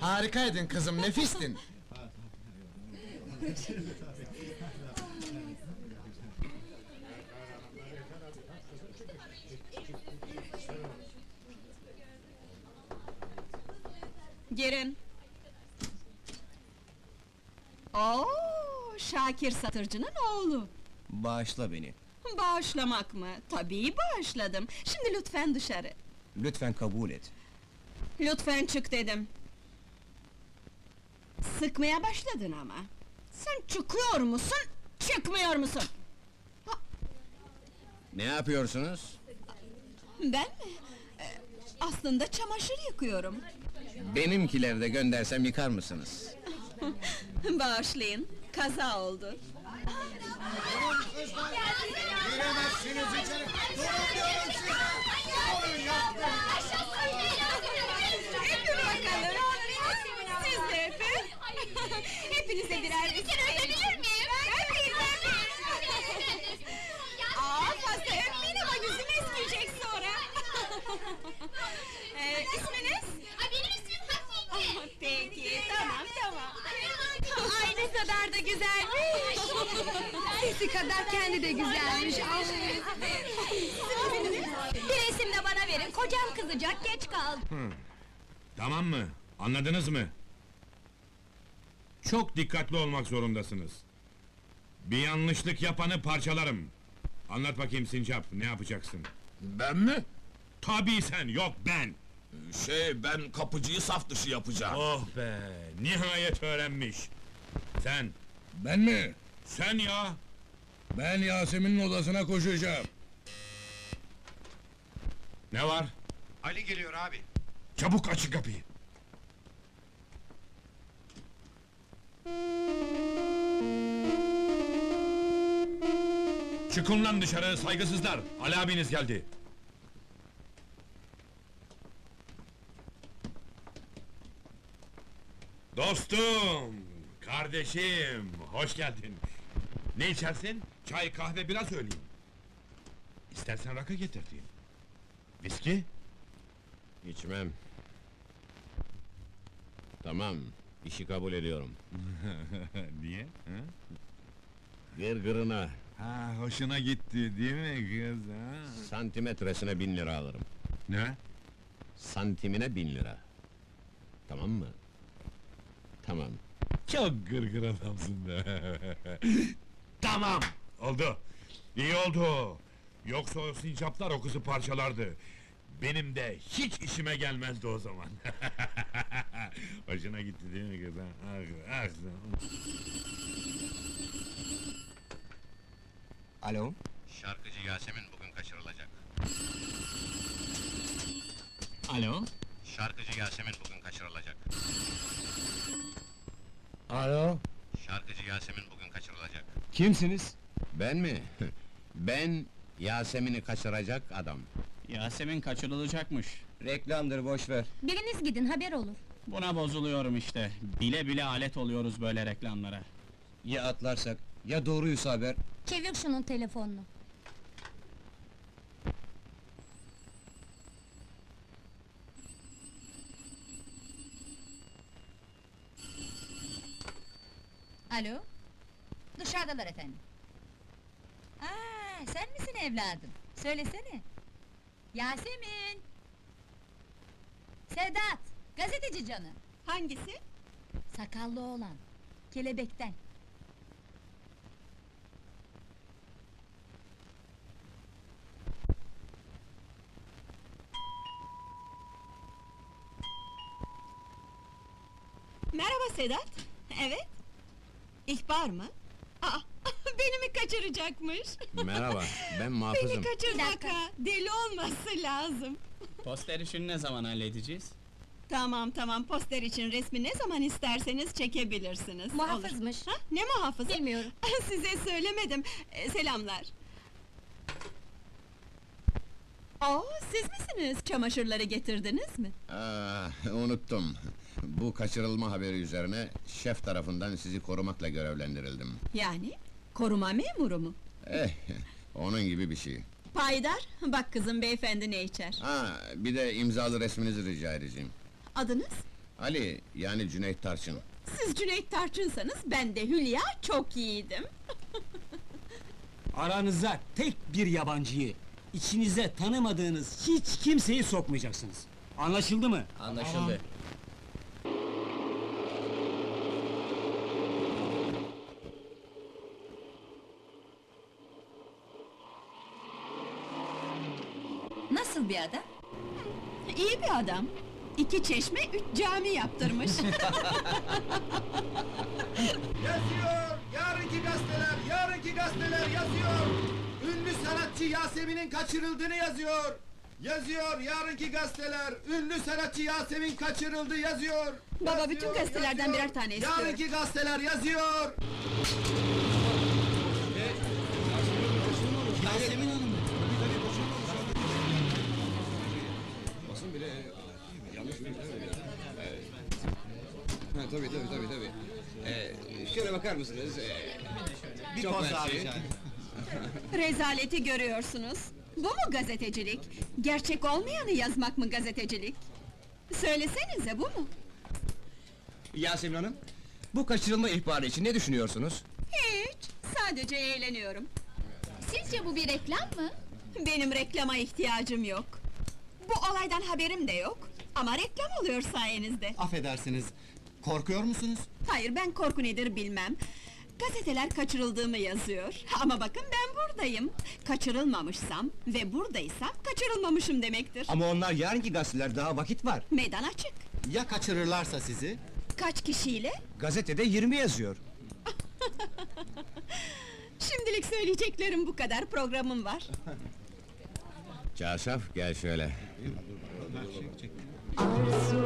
Harikaydın kızım, nefistin. Girin. Oo, Şakir Satırcı'nın oğlu. Bağışla beni. Bağışlamak mı? Tabii bağışladım. Şimdi lütfen dışarı. Lütfen kabul et. Lütfen çık dedim. Sıkmaya başladın ama. Sen çıkıyor musun, çıkmıyor musun? Ne yapıyorsunuz? Ben mi? Ee, aslında çamaşır yıkıyorum. Benimkileri de göndersem yıkar mısınız? Bağışlayın, kaza oldu. Giremezsiniz içeri. Durun diyorum size. Durun yapmayın. Sesi kadar kendi de güzelmiş. Bir resim de bana verin. Kocam kızacak, geç kaldım. Tamam mı? Anladınız mı? Çok dikkatli olmak zorundasınız. Bir yanlışlık yapanı parçalarım. Anlat bakayım Sincap, ne yapacaksın? Ben mi? Tabii sen, yok ben! Şey, ben kapıcıyı saf dışı yapacağım. Oh be, nihayet öğrenmiş! Sen, Ben mi? sen ya! Ben Yasemin'in odasına koşacağım. Ne var? Ali geliyor abi. Çabuk açın kapıyı! Çıkın lan dışarı, saygısızlar! Ali abiniz geldi! Dostum, kardeşim, hoş geldin. Ne içersin? Çay, kahve biraz söyleyeyim. İstersen rakı getireyim. Viski? İçmem. Tamam, işi kabul ediyorum. Niye? Ha? Gırgırına, ha, hoşuna gitti değil mi kız ha? santimetresine bin lira alırım. Ne? Santimine bin lira. Tamam mı? Tamam. Çok gırgır adamsın be. tamam, oldu. İyi oldu. Yoksa o sincaplar o kızı parçalardı. Benim de hiç işime gelmezdi o zaman. Hoşuna gitti değil mi kız ha? Ah, ah. Alo? Şarkıcı Yasemin bugün kaçırılacak. Alo? Şarkıcı Yasemin bugün kaçırılacak. Alo? Şarkıcı Yasemin bugün kaçırılacak. Kimsiniz? Ben mi? ben Yasemin'i kaçıracak adam. Yasemin kaçırılacakmış. Reklamdır boş ver. Biriniz gidin, haber olur. Buna bozuluyorum işte. Bile bile alet oluyoruz böyle reklamlara. Ya atlarsak, ya doğruysa haber. Çevir şunun telefonunu. Alo? Dışarıdalar efendim. Sen misin evladım? Söylesene. Yasemin! Sedat! Gazeteci canım. Hangisi? Sakallı oğlan. Kelebekten. Merhaba Sedat. Evet. İhbar mı? Beni mi kaçıracakmış? Merhaba, ben Beni muhafızım. kaçırmak ha, deli olması lazım. Poster işini ne zaman halledeceğiz? Tamam tamam, poster için resmi ne zaman isterseniz çekebilirsiniz. Muhafızmış. Ha, ne muhafızı? Bilmiyorum. Size söylemedim. Ee, selamlar. Oo, siz misiniz? Çamaşırları getirdiniz mi? Aa, unuttum. Bu kaçırılma haberi üzerine şef tarafından sizi korumakla görevlendirildim. Yani, koruma memuru mu? Eh, onun gibi bir şey. Paydar, bak kızım beyefendi ne içer. Ha, bir de imzalı resminizi rica edeceğim. Adınız? Ali, yani Cüneyt Tarçın. Siz Cüneyt Tarçınsanız ben de Hülya çok iyiydim. Aranıza tek bir yabancıyı, içinize tanımadığınız hiç kimseyi sokmayacaksınız. Anlaşıldı mı? Anlaşıldı. Nasıl İyi bir adam. İki çeşme, üç cami yaptırmış. Yazıyor! Yarınki gazeteler, yarınki gazeteler yazıyor! Ünlü sanatçı Yasemin'in kaçırıldığını yazıyor! Yazıyor yarınki gazeteler, ünlü sanatçı Yasemin kaçırıldı yazıyor! Baba, Yazıyor, bütün gazetelerden birer tane istiyorum. Yarınki gazeteler yazıyor! Tabii tabii tabii tabii. Ee, şöyle bakar mısınız? Ee, bir Çok mersi. Rezaleti görüyorsunuz. Bu mu gazetecilik? Gerçek olmayanı yazmak mı gazetecilik? Söylesenize bu mu? Yasemin Hanım, bu kaçırılma ihbarı için ne düşünüyorsunuz? Hiç, sadece eğleniyorum. Sizce bu bir reklam mı? Benim reklama ihtiyacım yok. Bu olaydan haberim de yok. Ama reklam oluyor sayenizde. Affedersiniz, korkuyor musunuz? Hayır, ben korku nedir bilmem. Gazeteler kaçırıldığımı yazıyor. Ama bakın ben buradayım. Kaçırılmamışsam ve buradaysam kaçırılmamışım demektir. Ama onlar yarınki gazeteler daha vakit var. Meydan açık. Ya kaçırırlarsa sizi? Kaç kişiyle? Gazetede 20 yazıyor. Şimdilik söyleyeceklerim bu kadar. Programım var. Çarşaf, gel şöyle.